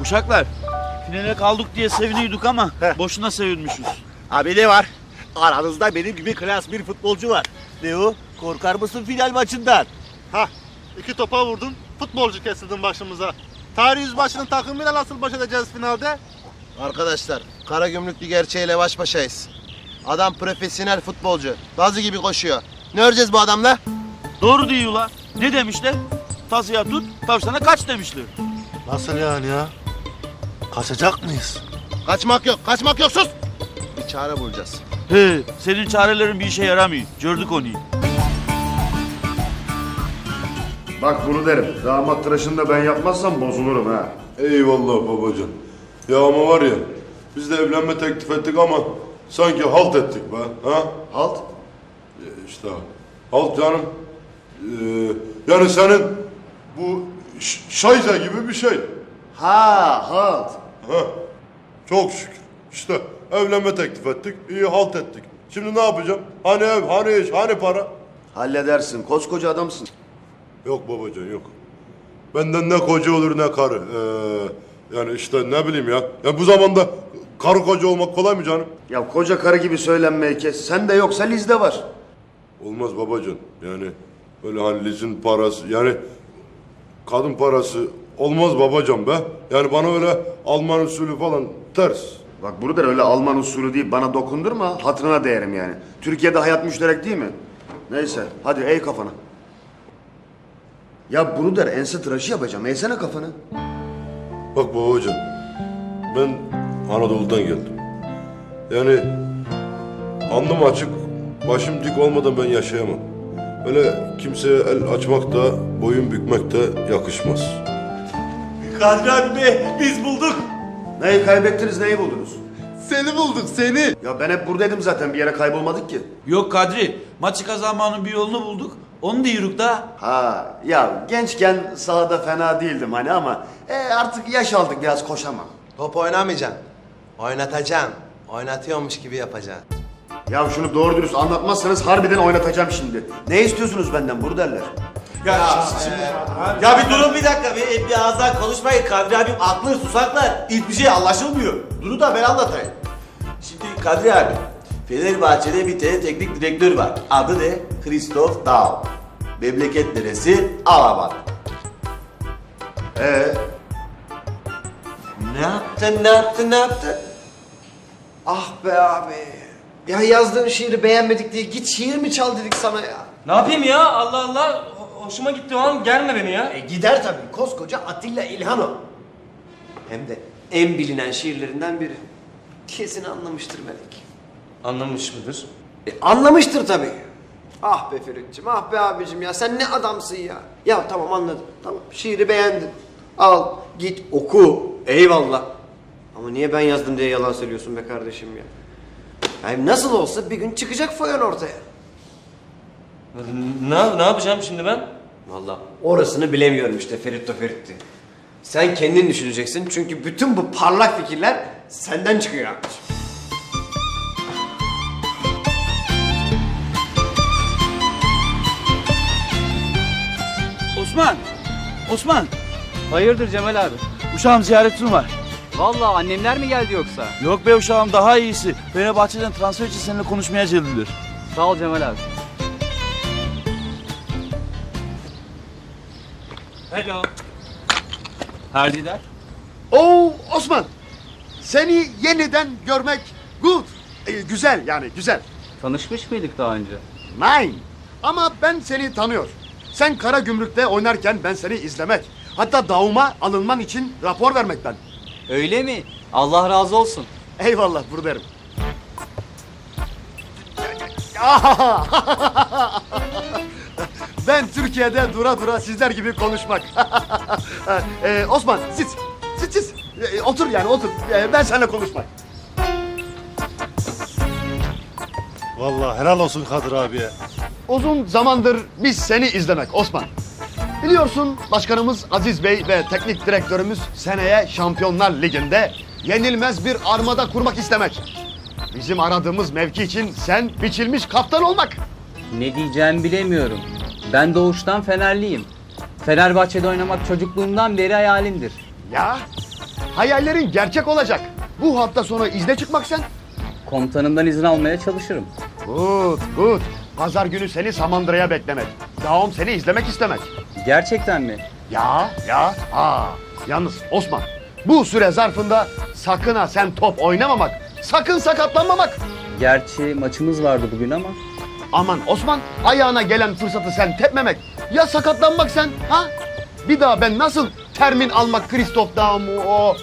Uşaklar, finale kaldık diye seviniyorduk ama Heh. boşuna sevinmişiz. Abi ne var? Aranızda benim gibi klas bir futbolcu var. Ne o? Korkar mısın final maçından? Hah, iki topa vurdun, futbolcu kesildin başımıza. Tarih yüzbaşının takımıyla nasıl baş edeceğiz finalde? Arkadaşlar, Karagümrüklü gerçeğiyle baş başayız. Adam profesyonel futbolcu. Bazı gibi koşuyor. Ne öreceğiz bu adamla? Doğru diyorlar. Ne demişler? Tazıya tut, tavşana kaç demişler. Nasıl yani ya? Kaçacak mıyız? Kaçmak yok, kaçmak yok sus! Bir çare bulacağız. He, senin çarelerin bir işe yaramıyor. Gördük onu. Bak bunu derim. Damat tıraşını da ben yapmazsam bozulurum ha. Eyvallah babacığım. Ya ama var ya, biz de evlenme teklif ettik ama sanki halt ettik be. Ha? Halt. E, İşte halt canım. Ee, yani senin bu ş- şayze gibi bir şey. Ha, halt. Ha? Çok şükür. İşte evlenme teklif ettik, iyi halt ettik. Şimdi ne yapacağım? Hani ev, hani iş, hani para? Halledersin. Koskoca adamsın. Yok babacan yok. Benden ne koca olur ne karı. Ee, yani işte ne bileyim ya. Ya bu zamanda karı koca olmak kolay mı canım? Ya koca karı gibi söylenmeyi kes. Sen de yoksa Liz'de var. Olmaz babacan. Yani öyle hani lizin parası yani kadın parası olmaz babacan be. Yani bana öyle Alman usulü falan ters. Bak burada öyle Alman usulü değil bana dokundurma hatırına değerim yani. Türkiye'de hayat müşterek değil mi? Neyse hadi ey kafana. Ya bunu der ense tıraşı yapacağım. Eğsene kafanı. Bak babacan ben Anadolu'dan geldim. Yani alnım açık başım dik olmadan ben yaşayamam. Öyle kimseye el açmak da boyun bükmek de yakışmaz. Kadri abi be, biz bulduk. Neyi kaybettiniz neyi buldunuz? Seni bulduk seni. Ya ben hep buradaydım zaten bir yere kaybolmadık ki. Yok Kadri, maçı kazanmanın bir yolunu bulduk. Onu diyoruz da. Ha ya gençken sahada fena değildim hani ama e, artık yaş aldık biraz koşamam. Top oynamayacaksın. Oynatacaksın. Oynatıyormuş gibi yapacaksın. Ya şunu doğru dürüst anlatmazsanız harbiden oynatacağım şimdi. Ne istiyorsunuz benden burderler? Ya bir durun bir dakika bir, bir ağızdan konuşmayın. Kadri abim aklı susaklar. Hiçbir şey anlaşılmıyor. Durun da ben anlatayım. Şimdi Kadri abi, Fenerbahçe'de bir tane teknik direktör var. Adı ne? Christoph Daum. Memleket neresi? Alaman. Ee, Ne yaptın, ne yaptın, ne yaptın? Ah be abi. Ya yazdığın şiiri beğenmedik diye git şiir mi çal dedik sana ya. Ne yapayım ya? Allah Allah. Ho- Hoşuma gitti o an. Gelme beni ya. E gider tabii. Koskoca Atilla İlhan o. Hem de en bilinen şiirlerinden biri. Kesin anlamıştır Melek. Anlamış mıdır? E, anlamıştır tabii. Ah be Ferit'ciğim, ah be abicim ya sen ne adamsın ya. Ya tamam anladım. Tamam şiiri beğendin. Al git oku. Eyvallah. Ama niye ben yazdım diye yalan söylüyorsun be kardeşim ya. Yani nasıl olsa bir gün çıkacak foyan ortaya. Ne, ne yapacağım şimdi ben? Vallahi orasını bilemiyorum işte Feritto Feritti. Sen kendin düşüneceksin çünkü bütün bu parlak fikirler senden çıkıyor abiciğim. Osman, Osman. Hayırdır Cemal abi? Uşağım ziyaretin var. Vallahi annemler mi geldi yoksa? Yok be uşağım daha iyisi. Fenerbahçe'den transfer için seninle konuşmaya geldiler. Sağ ol Cemal abi. Hello. Herdiler. Oo Osman. Seni yeniden görmek good. Ee, güzel yani güzel. Tanışmış mıydık daha önce? Nine. Ama ben seni tanıyor. Sen kara gümrükte oynarken ben seni izlemek. Hatta davuma alınman için rapor vermekten. Öyle mi? Allah razı olsun. Eyvallah buradayım. ben Türkiye'de dura dura sizler gibi konuşmak. ee, Osman siz, siz, siz. Ee, otur yani otur. Ee, ben seninle konuşmak. Vallahi helal olsun Kadir abiye. Uzun zamandır biz seni izlemek Osman. Biliyorsun başkanımız Aziz Bey ve teknik direktörümüz seneye Şampiyonlar Ligi'nde yenilmez bir armada kurmak istemek. Bizim aradığımız mevki için sen biçilmiş kaptan olmak. Ne diyeceğimi bilemiyorum. Ben doğuştan Fenerliyim. Fenerbahçe'de oynamak çocukluğumdan beri hayalimdir. Ya Hayallerin gerçek olacak. Bu hafta sonu izne çıkmak sen. Komutanımdan izin almaya çalışırım. Good, good. Pazar günü seni Samandıra'ya beklemek. Dağım seni izlemek istemek. Gerçekten mi? Ya, ya, ha. Yalnız Osman, bu süre zarfında sakın ha sen top oynamamak, sakın sakatlanmamak. Gerçi maçımız vardı bugün ama. Aman Osman, ayağına gelen fırsatı sen tepmemek. Ya sakatlanmak sen, ha? Bir daha ben nasıl termin almak Kristof Dağımı o